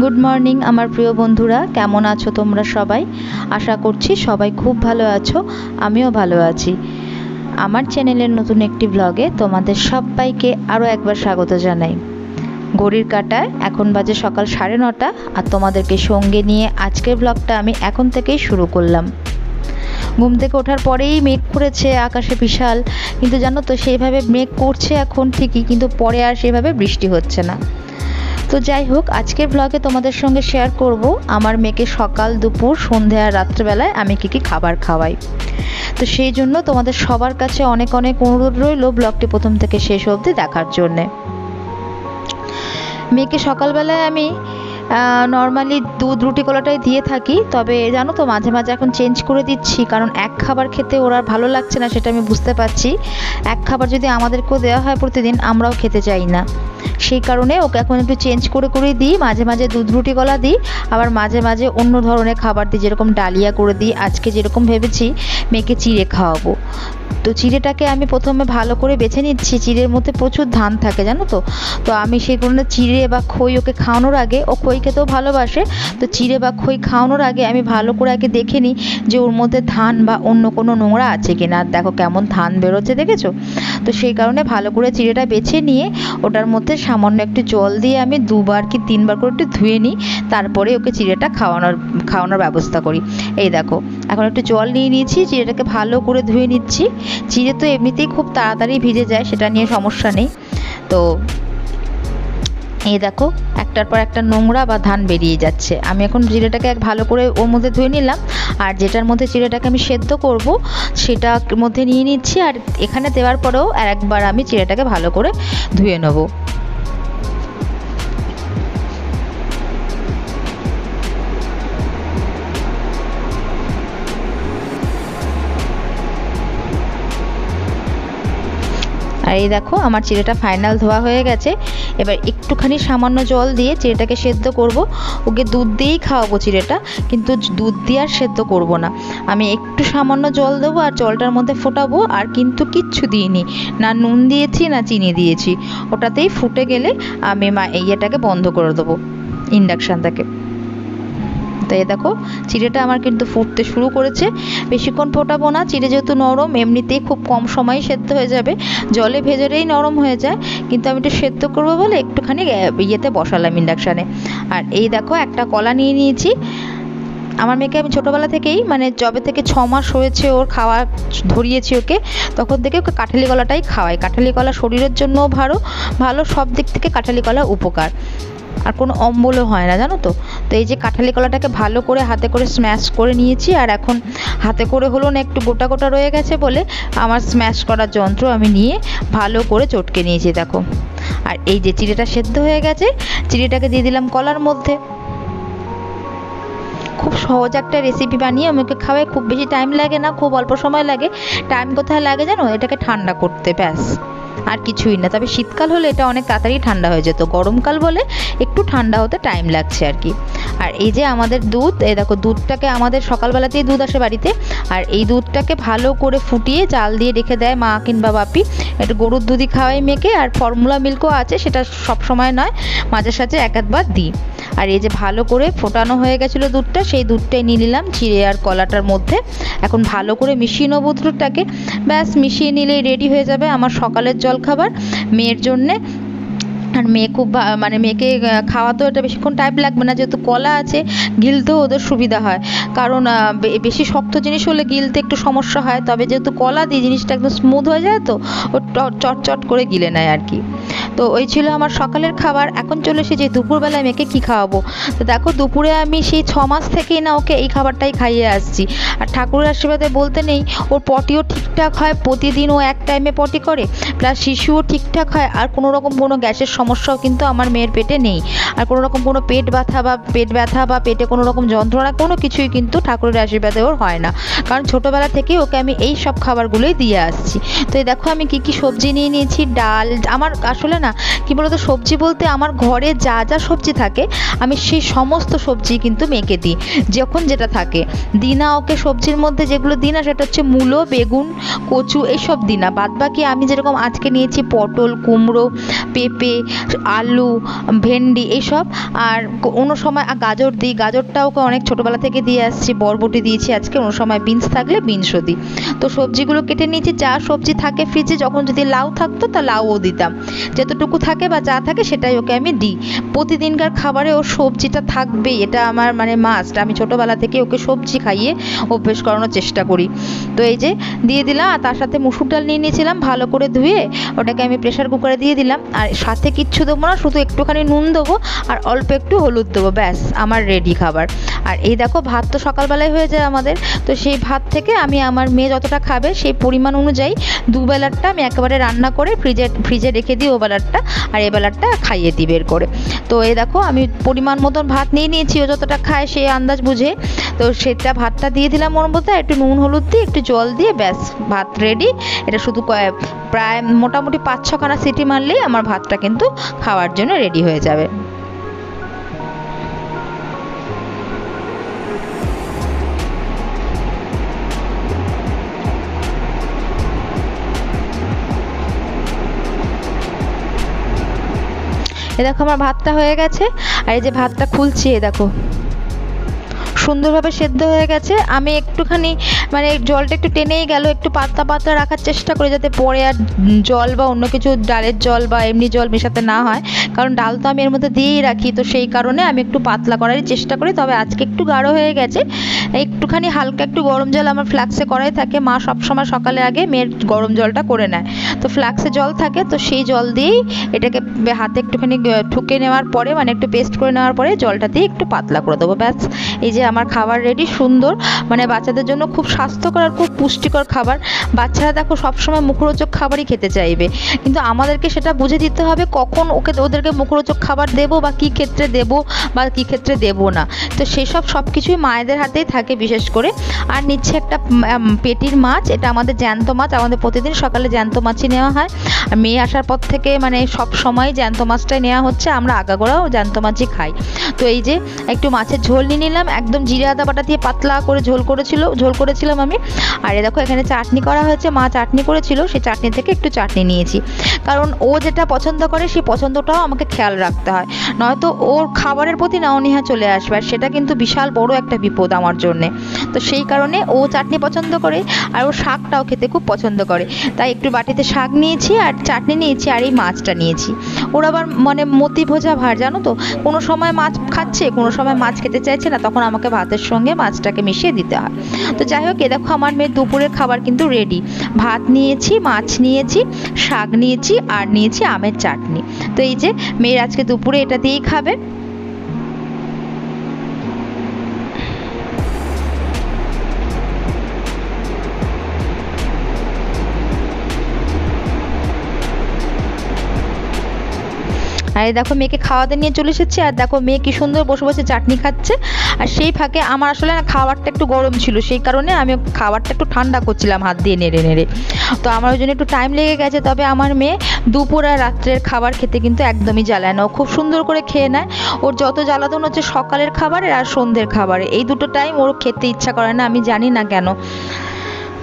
Good morning আমার প্রিয় বন্ধুরা। কেমন আছো তোমরা সবাই? আশা করছি সবাই খুব ভালো আছো, আমিও ভালো আছি। আমার চ্যানেলের নতুন একটি ব্লগে তোমাদের সবাইকে আরও একবার স্বাগত জানাই। ঘড়ির কাটায় এখন বাজে সকাল সাড়ে নটা, আর তোমাদেরকে সঙ্গে নিয়ে আজকের ব্লগটা আমি এখন থেকেই শুরু করলাম। ঘুম থেকে ওঠার পরেই মেঘ করেছে, আকাশে বিশাল। কিন্তু জানো তো, সেইভাবে মেঘ করছে এখন ঠিকই, কিন্তু পরে আর সেভাবে বৃষ্টি হচ্ছে না। তো যাই হোক, আজকের ব্লগে তোমাদের সঙ্গে শেয়ার করব আমার মেয়েকে সকাল, দুপুর, সন্ধে আর রাত্রেবেলায় আমি কী কী খাবার খাওয়াই। তো সেই জন্য তোমাদের সবার কাছে অনেক অনেক অনুরোধ রইল ব্লগটি প্রথম থেকে শেষ অবধি দেখার জন্যে। মেয়েকে সকালবেলায় আমি নর্মালি দুধ রুটি কলাটাই দিয়ে থাকি, তবে জানো তো মাঝে মাঝে এখন চেঞ্জ করে দিচ্ছি, কারণ এক খাবার খেতে ওরা ভালো লাগছে না সেটা আমি বুঝতে পারছি। এক খাবার যদি আমাদেরকেও দেওয়া হয় প্রতিদিন, আমরাও খেতে চাই না। সেই কারণে ওকে এখন একটু চেঞ্জ করে করে দিই, মাঝে মাঝে দুধ রুটি কলা দিই, আবার মাঝে মাঝে অন্য ধরনের খাবার দিই, যেরকম ডালিয়া করে দিই। আজকে যেরকম ভেবেছি, মেয়েকে চিড়ে খাওয়াবো। তো চিড়েটাকে আমি প্রথমে ভালো করে বেছে নিচ্ছি। চিড়ের মধ্যে প্রচুর ধান থাকে, জানো তো? তো আমি সেগুলো চিড়ে বা খই ওকে খাওয়ানোর আগে, ও খই খেতেও ভালোবাসে। তো চিড়ে বা খই খাওয়ানোর আগে আমি ভালো করে আগে দেখে নিই যে ওর মধ্যে ধান বা অন্য কোনো নোংরা আছে কিনা। আর দেখো কেমন ধান বেরোচ্ছে, দেখেছ? তো সেই কারণে ভালো করে চিড়েটা বেছে নিয়ে ওটার মধ্যে সামান্য একটু জল দিয়ে আমি দুবার কি তিনবার করে একটু ধুয়ে নিই। তারপরে ওকে চিড়েটা খাওয়ানোর খাওয়ানোর ব্যবস্থা করি। এই দেখো এখন একটু জল নিয়ে নিয়েছি চিড়েটাকে ভালো করে ধুয়ে নিচ্ছি। চিড়ে তো এমনিতেই খুব তাড়াতাড়ি ভিজে যায়, সেটা নিয়ে সমস্যা নেই। তো এই দেখো, একটার পর একটা নোংরা বা ধান বেরিয়ে যাচ্ছে। আমি এখন চিড়েটাকে এক ভালো করে ওর মধ্যে ধুয়ে নিলাম, আর যেটার মধ্যে চিড়েটাকে আমি সেদ্ধ করব, সেটার মধ্যে নিয়ে নিচ্ছি, আর এখানে দেওয়ার পরেও আর একবার আমি চিড়েটাকে ভালো করে ধুয়ে নেব। আর এই দেখো, আমার চিড়েটা ফাইনাল ধোয়া হয়ে গেছে। এবার একটুখানি সামান্য জল দিয়ে চিড়েটাকে সেদ্ধ করব। ওকে দুধ দিয়েই খাওয়াবো চিড়েটা, কিন্তু দুধ দিয়ে আর সেদ্ধ করব না। আমি একটু সামান্য জল দেবো আর জলটার মধ্যে ফোটাবো, আর কিন্তু কিচ্ছু দিইনি। না নুন দিয়েছি, না চিনি দিয়েছি। ওটাতেই ফুটে গেলে আমি মা ইয়েটাকে বন্ধ করে দেবো ইন্ডাকশানটাকে তো এই দেখো, চিড়েটা আমার কিন্তু ফুটতে শুরু করেছে। বেশিক্ষণ ফোটাবো না, চিড়ে যেহেতু নরম, এমনিতেই খুব কম সময়ে সেদ্ধ হয়ে যাবে। জলে ভেজারেই নরম হয়ে যায়, কিন্তু আমি একটু সেদ্ধ করব বলে একটুখানি ইয়েতে বসালাম ইন্ডাকশানে আর এই দেখো, একটা কলা নিয়ে নিয়েছি। আমার মেয়েকে আমি ছোটোবেলা থেকেই মানে জবে থেকে ছ মাস হয়েছে ওর খাওয়া, ধরিয়েছি ওকে, তখন থেকে ওকে কাঁঠালি কলাটাই খাওয়াই। কাঁঠালি কলা শরীরের জন্যও ভালো ভালো সব দিক থেকে কাঁঠালি কলা উপকার। আর কোনো অম্বলও হয় না, জানো তো? তো এই যে কাঁঠালি কলাটাকে ভালো করে হাতে করে স্ম্যাশ করে নিয়েছি, আর এখন হাতে করে হলো না, একটু গোটা গোটা রয়ে গেছে বলে আমার স্ম্যাশ করার যন্ত্র আমি নিয়ে ভালো করে চটকে নিয়েছি, দেখো। আর এই যে চিড়েটা সেদ্ধ হয়ে গেছে, চিড়েটাকে দিয়ে দিলাম কলার মধ্যে। খুব সহজ একটা রেসিপি বানিয়ে আমাকে খাওয়াই খুব বেশি টাইম লাগে না, খুব অল্প সময় লাগে। টাইম কোথায় লাগে জানো? এটাকে ঠান্ডা করতে, ব্যাস। আর কিছুই না। তবে শীতকাল হলে এটা অনেক তাড়াতাড়ি ঠান্ডা হয়ে যেত। গরমকাল বলে একটু ঠান্ডা হতে টাইম লাগছে আর কি। আর এই যে আমাদের দুধ, এই দেখো দুধটাকে আমাদের সকালবেলাতেই দুধ আসে বাড়িতে। আর এই দুধটাকে ভালো করে ফুটিয়ে জাল দিয়ে রেখে দেয় মা কিংবা বাপি। একটু গরুর দুধই খাওয়াই মেয়েকে। আর ফর্মুলা মিল্কও আছে, সেটা সব সময় নয়। মাঝে সাঝে এক একবার দিই। আর এই যে ভালো করে ফোটানো হয়ে গেছিল দুধটা, সেই দুধটাই নিয়ে নিলাম চিড়ে আর কলাটার মধ্যে। এখন ভালো করে মিশিয়ে নেব দুধটাকে। ব্যাস, মিশিয়ে নিলেই রেডি হয়ে যাবে আমার সকালের জলখাবার। মেয়ের জন্যে, আর মেয়ে খুব মানে মেয়েকে খাওয়াতেও এটা বেশিক্ষণ টাইম লাগবে না, যেহেতু কলা আছে, গিলতেও ওদের সুবিধা হয়। কারণ বেশি শক্ত জিনিস হলে গিলতে একটু সমস্যা হয়, তবে যেহেতু কলা দিয়ে জিনিসটা একদম স্মুথ হয়ে যায় তো, ও চটচট করে গিলে নেয় আর কি। তো ওই ছিল আমার সকালের খাবার। এখন চলে এসেছি দুপুরবেলায় মেয়েকে কী খাওয়াবো? তো দেখো, দুপুরে আমি সেই ছ মাস থেকেই না ওকে এই খাবারটাই খাইয়ে আসছি। আর ঠাকুরের আশীর্বাদে বলতে নেই, ওর পটিও ঠিকঠাক হয়, প্রতিদিন ও এক টাইমে পটি করে। প্লাস শিশুও ঠিকঠাক হয়, আর কোনো রকম কোনো গ্যাসের সমস্যাও কিন্তু আমার মেয়ের পেটে নেই। আর কোনো রকম কোনো পেট ব্যথা বা পেট ব্যথা বা পেটে কোনো রকম যন্ত্রণা কোনো কিছুই কিন্তু ঠাকুরের আশীর্বাদে ওর হয় না। কারণ ছোটোবেলা থেকেই ওকে আমি এই সব খাবারগুলোই দিয়ে আসছি। তো দেখো আমি কী কী সবজি নিয়ে নিয়েছি, ডাল, আমার আসলে না না কি বলতো, সবজি বলতে আমার ঘরে যা যা সবজি থাকে, আমি সেই সমস্ত সবজি কিন্তু মেখে দিই, যখন যেটা থাকে। দিনা ওকে সবজির মধ্যে যেগুলো দিই না, সেটা হচ্ছে মূলো, বেগুন, কচু এইসব দিই না। বাদ বাকি আমি যেরকম আজকে নিয়েছি পটল, কুমড়ো, পেঁপে, আলু, ভেন্ডি এইসব আর কোনো সময় গাজর দিই। গাজরটা ওকে অনেক ছোটোবেলা থেকে দিয়ে আসছি, বরবটি দিয়েছি আজকে। কোনো সময় বিনস থাকলে বিনসও দিই। তো সবজিগুলো কেটে নিয়েছি, যা সবজি থাকে ফ্রিজে যখন যদি লাউ থাকতো, তা লাউও দিতাম। যতটুকু থাকে বা যা থাকে সেটাই ওকে আমি দিই। প্রতিদিনকার খাবারে ও সবজিটা থাকবেই, এটা আমার মানে মাস্ট আমি ছোটোবেলা থেকে ওকে সবজি খাইয়ে অভ্যেস করানোর চেষ্টা করি। তো এই যে দিয়ে দিলাম, আর তার সাথে মুসুর ডাল নিয়ে নিয়েছিলাম, ভালো করে ধুয়ে ওটাকে আমি প্রেশার কুকারে দিয়ে দিলাম। আর সাথে কিচ্ছু দেবো না, শুধু একটুখানি নুন দেবো, আর অল্প একটু হলুদ দেবো, ব্যাস, আমার রেডি খাবার। আর এই দেখো, ভাত তো সকালবেলায় হয়ে যায় আমাদের। তো সেই ভাত থেকে আমি, আমার মেয়ে যতটা খাবে সেই পরিমাণ অনুযায়ী দুবেলারটা আমি একেবারে রান্না করে ফ্রিজে ফ্রিজে রেখে দিই ও বেলারটা আর এই বেলারটা খাইয়ে দিই বের করে। তো এই দেখো, আমি পরিমাণ মতন ভাত নিয়ে নিয়েছি, ও যতটা খায় সেই আন্দাজ বুঝে। তো সেটা ভাতটা দিয়ে দিলাম ওর মধ্যে, একটু নুন হলুদ দিয়ে, একটু জল দিয়ে, ব্যাস, ভাত রেডি এটা শুধু প্রায় মোটামুটি পাঁচ ছখানা সিটি মারলেই আমার ভাতটা কিন্তু খাওয়ার জন্য রেডি হয়ে যাবে। এ দেখো আমার ভাতটা হয়ে গেছে, আর এই যে ভাতটা খুলছি, এ দেখো। সুন্দরভাবে সেদ্ধ হয়ে গেছে। আমি একটুখানি মানে জলটা একটু টেনেই গেল, একটু পাতলা পাতলা রাখার চেষ্টা করি যাতে পরে আর জল বা অন্য কিছু ডালের জল বা এমনি জল মেশাতে না হয়। কারণ ডাল তো আমি এর মধ্যে দিয়েই রাখি, তো সেই কারণে আমি একটু পাতলা করারই চেষ্টা করি। তবে আজকে একটু গাঢ় হয়ে গেছে। একটুখানি হালকা একটু গরম জল আমার ফ্লাক্সে করাই থাকে। মা সবসময় সকালে আগে মেয়ের গরম জলটা করে নেয়। তো ফ্লাক্সে জল থাকে, তো সেই জল দিয়েই এটাকে হাতে একটুখানি ঠুকে নেওয়ার পরে মানে একটু পেস্ট করে নেওয়ার পরে জলটা দিয়ে একটু পাতলা করে দেবো, ব্যাস। এই যে আমার খাবার রেডি সুন্দর। মানে বাচ্চাদের জন্য খুব স্বাস্থ্যকর আর খুব পুষ্টিকর খাবার। বাচ্চারা দেখো সবসময় মুখরোচক খাবারই খেতে চাইবে। কিন্তু আমাদেরকে সেটা বুঝে দিতে হবে, কখন ওকে, ওদেরকে মুখরোচক খাবার দেবো বা কী ক্ষেত্রে দেবো বা কী ক্ষেত্রে দেবো না। তো সেসব সব কিছুই মায়েদের হাতেই থাকে। বিশেষ করে। আর নিচ্ছে একটা পেটির মাছ, এটা আমাদের জ্যান্ত মাছ, আমাদের প্রতিদিন সকালে জ্যান্ত মাছই নেওয়া হয়। আর মেয়ে আসার পর থেকে মানে সব সময় জ্যান্ত মাছটাই নেওয়া হচ্ছে, আমরা আগাগোড়াও জ্যান্ত মাছই খাই। তো এই যে একটু মাছের ঝোল নিয়ে নিলাম, একদম জিরে আদা বাটা দিয়ে পাতলা করে ঝোল করেছিল, ঝোল করেছিলাম আমি। আর এ দেখো, এখানে চাটনি করা হয়েছে, মা চাটনি করেছিল, সেই চাটনি থেকে একটু চাটনি নিয়েছি। কারণ ও যেটা পছন্দ করে, সেই পছন্দটাও আমাকে খেয়াল রাখতে হয়। নয়তো ওর খাবারের প্রতি না অনীহা চলে আসবে, আর সেটা কিন্তু বিশাল বড় একটা বিপদ আমার জন্যে। তো সেই কারণে ও চাটনি পছন্দ করে আর ও শাকটাও খেতে খুব পছন্দ করে। তাই একটু বাটিতে শাক নিয়েছি আর চাটনি নিয়েছি আর এই মাছটা নিয়েছি। ওর আবার মানে মতি ভোজা ভার জানো তো? কোনো সময় মাছ খাচ্ছে, কোনো সময় মাছ খেতে চাইছে না, তখন আমাকে ভাতের সঙ্গে মাছটাকে মিশিয়ে দিতে হয়। তো যাই হোক, এ দেখো আমার মেয়ের দুপুরের খাবার কিন্তু রেডি ভাত নিয়েছি, মাছ নিয়েছি, শাক নিয়েছি, আর নিয়েছি আমের চাটনি। তো এই যে মেয়ের আজকে দুপুরে এটা দিয়েই খাবে। আর দেখো মেয়েকে খাওয়াতে নিয়ে চলে এসেছি, আর দেখো মেয়ে কি সুন্দর বসে বসে চাটনি খাচ্ছে। আর সেই ফাঁকে আমার আসলে না খাবারটা একটু গরম ছিল, সেই কারণে আমি খাবারটা একটু ঠান্ডা করছিলাম হাত দিয়ে নেড়ে নেড়ে। তো আমার ওই জন্য একটু টাইম লেগে গেছে, তবে আমার মেয়ে দুপুর আর রাত্রের খাবার খেতে কিন্তু একদমই জ্বালায় না। ও খুব সুন্দর করে খেয়ে নেয়। ওর যত জ্বালাতন হচ্ছে সকালের খাবারের আর সন্ধ্যের খাবারে। এই দুটো টাইম ওর খেতে ইচ্ছা করে না, আমি জানি না কেন।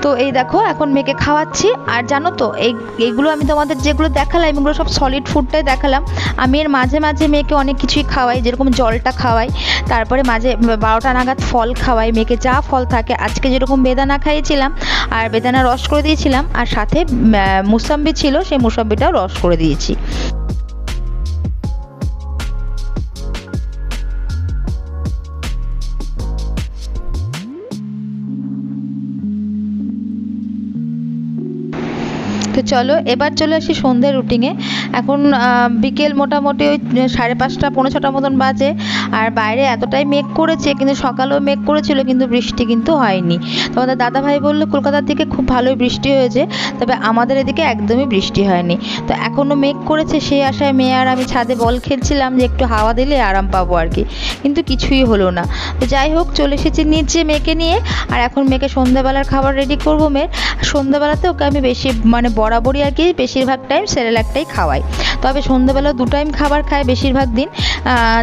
তো এই দেখো, এখন মেয়েকে খাওয়াচ্ছি। আর জানো তো, এই, এইগুলো আমি তোমাদের যেগুলো দেখালাম, এগুলো সব সলিড ফুডটাই দেখালাম। আমি এর মাঝে মাঝে মেয়েকে অনেক কিছুই খাওয়াই, যেরকম জলটা খাওয়াই, তারপরে মাঝে বারোটা নাগাদ ফল খাওয়াই। মেয়েকে যা ফল থাকে, আজকে যেরকম বেদানা খাইয়েছিলাম, আর বেদানা রস করে দিয়েছিলাম, আর সাথে মুসাম্বি ছিল, সেই মুসাম্বিটাও রস করে দিয়েছি। চলো, এবার চলে আসি সন্ধ্যের রুটিনে এখন বিকেল মোটামুটি ওই সাড়ে পাঁচটা, পৌনে ছটার মতন বাজে। আর বাইরে এতটাই মেঘ করেছে, কিন্তু সকালেও মেঘ করেছিল, কিন্তু বৃষ্টি কিন্তু হয়নি। তোমাদের দাদা ভাই বলল, কলকাতার দিকে খুব ভালোই বৃষ্টি হয়েছে, তবে আমাদের এদিকে একদমই বৃষ্টি হয়নি। তো এখনও মেঘ করেছে, সেই আশায় মেয়ে আর আমি ছাদে বল খেলছিলাম যে একটু হাওয়া দিলে আরাম পাবো আর কি। কিন্তু কিছুই হলো না। তো যাই হোক, চলে এসেছি নিচে মেয়েকে নিয়ে। আর এখন মেয়েকে সন্ধ্যাবেলার খাবার রেডি করব মেয়ের। সন্ধ্যাবেলাতে ওকে আমি বেশি মানে বরাবরই আর কি বেশিরভাগ টাইম সেরেলাকটাই খাওয়াই। তবে সন্ধ্যাবেলা দু টাইম খাবার খায় বেশিরভাগ দিন।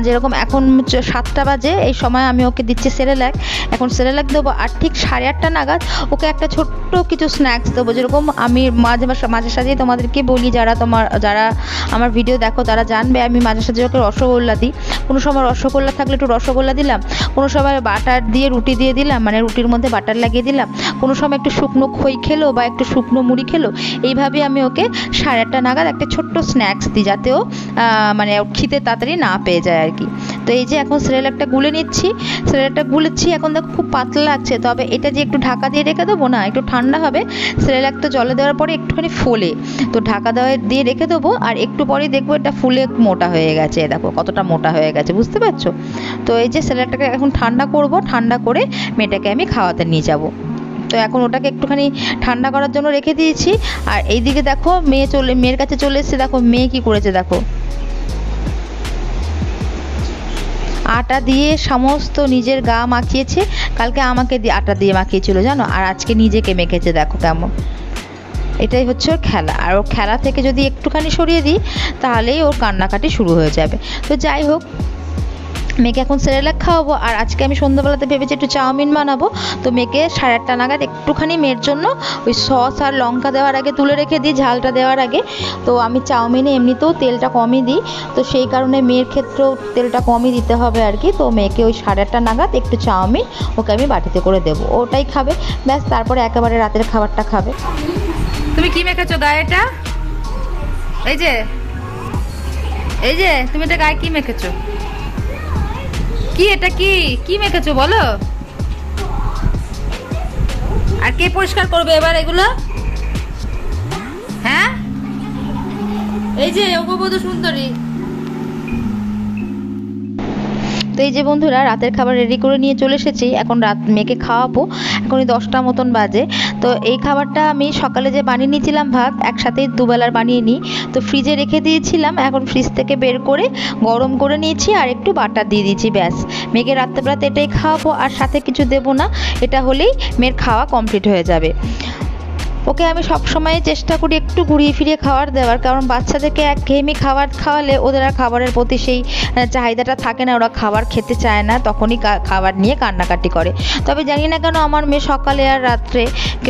যেরকম এখন সাতটা বাজে, এই সময় আমি ওকে দিচ্ছি সেরেলাক এখন সেরেলাক দেবো আর ঠিক সাড়ে আটটা নাগাদ ওকে একটা ছোট্ট কিছু স্ন্যাক্স দেবো। যেরকম আমি মাঝে মাঝে মাঝে সাঝেই তোমাদেরকে বলি, যারা তোমার, যারা আমার ভিডিও দেখো, তারা জানবে আমি মাঝে সাঝে ওকে রসগোল্লা দিই। কোনো সময় রসগোল্লা থাকলে একটু রসগোল্লা দিলাম, কোনো সময় বাটার দিয়ে রুটি দিয়ে দিলাম মানে রুটির মধ্যে বাটার লাগিয়ে দিলাম, কোনো সময় একটু শুকনো খই খেলো বা একটু শুকনো মুড়ি খেলো, এইভাবে আমি ওকে সাড়ে আটটা নাগাদ একটা ছোট্ট স্ন্যাক্স দিই যাতে ও মানে খিদে তাড়াতাড়ি না পেয়ে যায় আর কি। তো এই যে এখন সিরিয়ালটা গুলে নিচ্ছি সিরিয়ালটা গুলেছি, এখন দেখো খুব পাতলা লাগছে। তবে এটা যে একটু ঢাকা দিয়ে রেখে দেবো না, একটু ঠান্ডা হবে তো জলে দেওয়ার পরে একটুখানি ফোলে। তো ঢাকা দেওয়া দিয়ে রেখে দেবো, আর একটু পরেই দেখব এটা ফুলে মোটা হয়ে গেছে দেখো কতটা মোটা হয়ে গেছে, বুঝতে পারছ? তো এই যে সিরিয়ালটাকে এখন ঠান্ডা করব, ঠান্ডা করে মেয়েটাকে আমি খাওয়াতে নিয়ে যাব। তো এখন ওটাকে একটুখানি ঠান্ডা করার জন্য রেখে দিয়েছি। আর এইদিকে দেখো, মেয়ে চলে, মেয়ের কাছে চলে এসেছে। দেখো, মেয়ে কি করেছে দেখো। আটা দিয়ে সমস্ত নিজের গা মাখিয়েছে। কালকে আমাকে দিয়ে আটা দিয়ে মাখিয়েছিল, জানো? আর আজকে নিজেকে মেখেছে, দেখো কেমন। এটাই হচ্ছে ওর খেলা। আর ওর খেলা থেকে যদি একটুখানি সরিয়ে দিই, তাহলেই ওর কান্নাকাটি শুরু হয়ে যাবে। তো যাই হোক মেয়েকে এখন সেরেলাক খাওয়াবো, আর আজকে আমি সন্ধ্যাবেলাতে ভেবেছি একটু চাউমিন বানাবো। তো মেয়েকে সাড়ে আটটা নাগাদ একটুখানি মেয়ের জন্য ওই সস আর লঙ্কা দেওয়ার আগে তুলে রেখে দিই, ঝালটা দেওয়ার আগে। তো আমি চাউমিনে এমনিতেও তেলটা কমই দিই, তো সেই কারণে মেয়ের ক্ষেত্রেও তেলটা কমই দিতে হবে আর কি। তো মেয়েকে ওই সাড়ে আটটা নাগাদ একটু চাউমিন ওকে আমি বাটিতে করে দেবো, ওটাই খাবে, ব্যাস তারপরে একেবারে রাতের খাবারটা খাবে। তুমি কি মেখেছো গায়ে এটা? এই যে এই যে, তুমি এটা গায়ে কি মেখেছো? কি এটা কি? কি মেখেছো বলো? আর কে পরিষ্কার করবে এবার এগুলো? হ্যাঁ? এই যে অগবধূ সুন্দরী। তো এই যে বন্ধুরা, রাতের খাবার রেডি করে নিয়ে চলে এসেছি। এখন রাত মেয়েকে খাওয়াবো। এখন এই দশটা মতন বাজে। তো এই খাবারটা আমি সকালে যে বানিয়ে নিয়েছিলাম ভাত একসাথেই দুবেলার বানিয়ে নিই। তো ফ্রিজে রেখে দিয়েছিলাম, এখন ফ্রিজ থেকে বের করে গরম করে নিয়েছি আর একটু বাটার দিয়ে দিয়েছি, ব্যাস। মেয়েকে রাত্রেবেলাতে এটাই খাওয়াবো, আর সাথে কিছু দেবো না, এটা হলেই মেয়ের খাওয়া কমপ্লিট হয়ে যাবে। ওকে আমি সবসময় চেষ্টা করি একটু ঘুরিয়ে ফিরিয়ে খাবার দেওয়ার, কারণ বাচ্চাদেরকে একঘেয়েমি খাবার খাওয়ালে ওদের আর খাবারের প্রতি সেই চাহিদাটা থাকে না, ওরা খাবার খেতে চায় না, তখনই খাবার নিয়ে কান্নাকাটি করে। তবে জানি না কেন আমার মেয়ে সকালে আর রাত্রে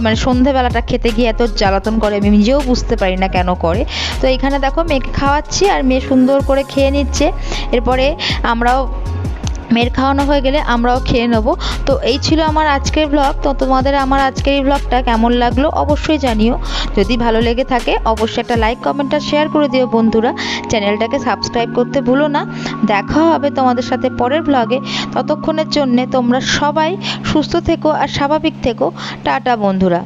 মানে সন্ধেবেলাটা খেতে গিয়ে এত জ্বালাতন করে, আমি নিজেও বুঝতে পারি না কেন করে। তো এখানে দেখো মেয়েকে খাওয়াচ্ছি আর মেয়ে সুন্দর করে খেয়ে নিচ্ছে। এরপরে আমরাও মেয়ের খাওয়ানো হয়ে গেলে আমরাও খেয়ে নেব। তো এই ছিল আমার আজকের ব্লগ তো তোমাদের আমার আজকের এই ব্লগটা কেমন লাগল অবশ্যই জানিও। যদি ভালো লেগে থাকে, অবশ্যই একটা লাইক কমেন্ট আর শেয়ার করে দিও বন্ধুরা। চ্যানেলটাকে সাবস্ক্রাইব করতে ভুলো না। দেখা হবে তোমাদের সাথে পরের ব্লগে ততক্ষণের জন্যে তোমরা সবাই সুস্থ থেকো আর স্বাভাবিক থেকো। টাটা বন্ধুরা।